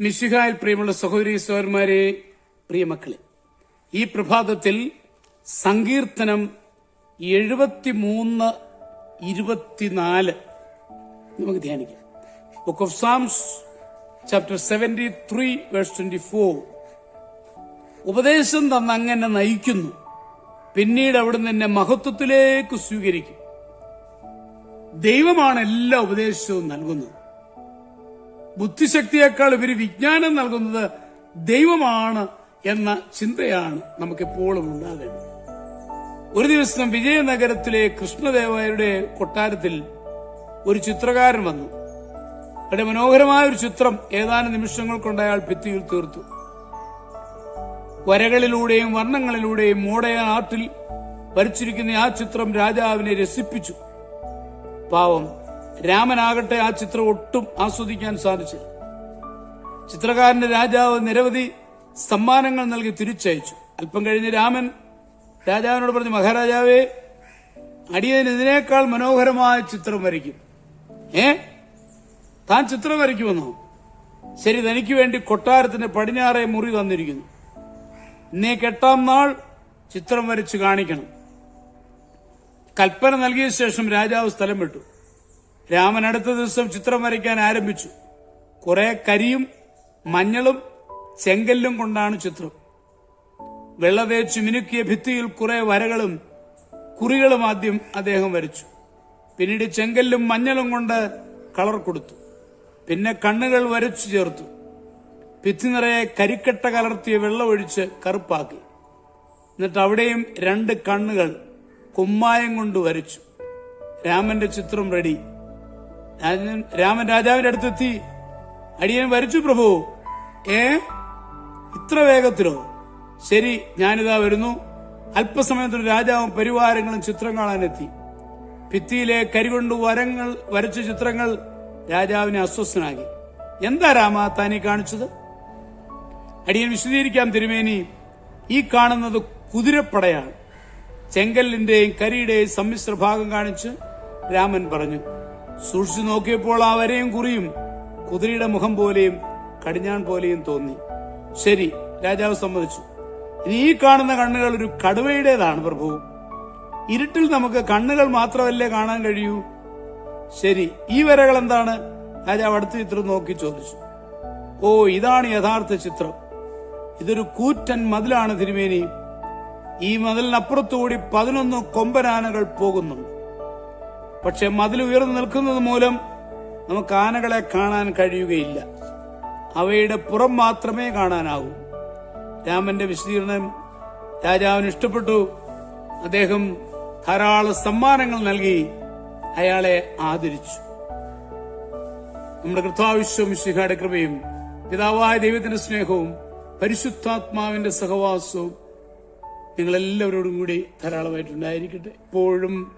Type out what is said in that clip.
മിശിഹായിൽ പ്രിയമുള്ള സഹോദരി സഹോദരന്മാരെ പ്രിയമക്കളെ ഈ പ്രഭാതത്തിൽ സങ്കീർത്തനം എഴുപത്തിമൂന്ന് ഇരുപത്തിനാല് നമുക്ക് ധ്യാനിക്കാം. Book of Psalms chapter seventy three verse twenty four ഉപദേശം തന്ന അങ്ങനെ നയിക്കുന്നു. പിന്നീട് അവിടുന്ന് എന്നെ മഹത്വത്തിലേക്ക് സ്വീകരിക്കും. ദൈവമാണ് എല്ലാ ഉപദേശവും നൽകുന്നത്. ബുദ്ധിശക്തിയേക്കാൾ ഇവർ വിജ്ഞാനം നൽകുന്നത് ദൈവമാണ് എന്ന ചിന്തയാണ് നമുക്കെപ്പോഴും ഉണ്ടാകേണ്ടത്. ഒരു ദിവസം വിജയനഗരത്തിലെ കൃഷ്ണദേവയുടെ കൊട്ടാരത്തിൽ ഒരു ചിത്രകാരൻ വന്നു. അവിടെ മനോഹരമായ ഒരു ചിത്രം ഏതാനും നിമിഷങ്ങൾ കൊണ്ട് അയാൾ ഭിത്തിയിൽ തീർത്തു. വരകളിലൂടെയും വർണങ്ങളിലൂടെയും മോഡേൺ ആർട്ടിൽ വരച്ചിരിക്കുന്ന ആ ചിത്രം രാജാവിനെ രസിപ്പിച്ചു. പാവം രാമനാകട്ടെ ആ ചിത്രം ഒട്ടും ആസ്വദിക്കാൻ സാധിച്ചില്ല. ചിത്രകാരന്റെ രാജാവ് നിരവധി സമ്മാനങ്ങൾ നൽകി തിരിച്ചയച്ചു. അല്പം കഴിഞ്ഞ് രാമൻ രാജാവിനോട് പറഞ്ഞു മഹാരാജാവേ അടിയൻ മനോഹരമായ ചിത്രം വരയ്ക്കും. ഏ? താൻ ചിത്രം വരയ്ക്കുമെന്നോ? ശരി തനിക്ക് വേണ്ടി കൊട്ടാരത്തിന്റെ പടിഞ്ഞാറെ മുറി തന്നിരിക്കുന്നു. ഇന്നേക്ക് എട്ടാം നാൾ ചിത്രം വരച്ച് കാണിക്കണം. കൽപ്പന നൽകിയ ശേഷം രാജാവ് സ്ഥലം വിട്ടു. രാമൻ അടുത്ത ദിവസം ചിത്രം വരയ്ക്കാൻ ആരംഭിച്ചു. കുറെ കരിയും മഞ്ഞളും ചെങ്കല്ലും കൊണ്ടാണ് ചിത്രം. വെള്ള തേച്ച് മിനുക്കിയ ഭിത്തിയിൽ കുറെ വരകളും കുറികളും ആദ്യം അദ്ദേഹം വരച്ചു. പിന്നീട് ചെങ്കല്ലും മഞ്ഞളും കൊണ്ട് കളർ കൊടുത്തു. പിന്നെ കണ്ണുകൾ വരച്ചു ചേർത്തു. ഭിത്തി നിറയെ കരിക്കട്ട കലർത്തിയ വെള്ളമൊഴിച്ച് കറുപ്പാക്കി. എന്നിട്ട് അവിടെയും രണ്ട് കണ്ണുകൾ കുമ്മായം കൊണ്ട് വരച്ചു. രാമന്റെ ചിത്രം റെഡി രാമൻ രാജാവിന്റെ അടുത്തെത്തി. അടിയൻ വരച്ചു പ്രഭു. ഏ? ഇത്ര വേഗത്തിലോ? ശരി ഞാനിതാ വരുന്നു. അല്പസമയത്തിന് രാജാവും പരിവാരങ്ങളും ചിത്രം കാണാനെത്തി. ഭിത്തിയിലെ കരികൊണ്ട് വരങ്ങൾ വരച്ച ചിത്രങ്ങൾ രാജാവിനെ അസ്വസ്ഥനാക്കി. എന്താ രാമ താനി കാണിച്ചത്? അടിയൻ വിശദീകരിക്കാം തിരുമേനി. ഈ കാണുന്നത് കുതിരപ്പടയാണ്. ചെങ്കല്ലിന്റെയും കരിയുടെയും സമ്മിശ്ര ഭാഗം കാണിച്ച് രാമൻ പറഞ്ഞു. സൂക്ഷിച്ചു നോക്കിയപ്പോൾ അവരെയും വരയും കുറിയും കുതിരയുടെ മുഖം പോലെയും കടിഞ്ഞാൻ പോലെയും തോന്നി. ശരി രാജാവ് സമ്മതിച്ചു. ഇനി ഈ കാണുന്ന കണ്ണുകൾ ഒരു കടുവയുടേതാണ് പ്രഭു. ഇരുട്ടിൽ നമുക്ക് കണ്ണുകൾ മാത്രമല്ലേ കാണാൻ കഴിയൂ? ശരി ഈ വരകൾ എന്താണ്? രാജാവ് അടുത്ത ചിത്രം നോക്കി ചോദിച്ചു. ഓ ഇതാണ് യഥാർത്ഥ ചിത്രം. ഇതൊരു കൂറ്റൻ മതിലാണ് തിരുമേനി. ഈ മതിലിനപ്പുറത്തുകൂടി പതിനൊന്ന് കൊമ്പനാനകൾ പോകുന്നുണ്ട്. പക്ഷെ മതിൽ ഉയർന്നു നിൽക്കുന്നത് മൂലം നമുക്ക് ആനകളെ കാണാൻ കഴിയുകയില്ല. അവയുടെ പുറം മാത്രമേ കാണാനാകൂ രാമന്റെ വിശദീകരണം രാജാവിന് ഇഷ്ടപ്പെട്ടു. അദ്ദേഹം ധാരാളം സമ്മാനങ്ങൾ നൽകി അയാളെ ആദരിച്ചു. നമ്മുടെ കൃത്വാവിശ്വം കൃത്വാവിശ്വമിശിഹയുടെ കൃപയും പിതാവായ ദൈവത്തിന്റെ സ്നേഹവും പരിശുദ്ധാത്മാവിന്റെ സഹവാസവും നിങ്ങളെല്ലാവരോടും കൂടി ധാരാളമായിട്ടുണ്ടായിരിക്കട്ടെ. എപ്പോഴും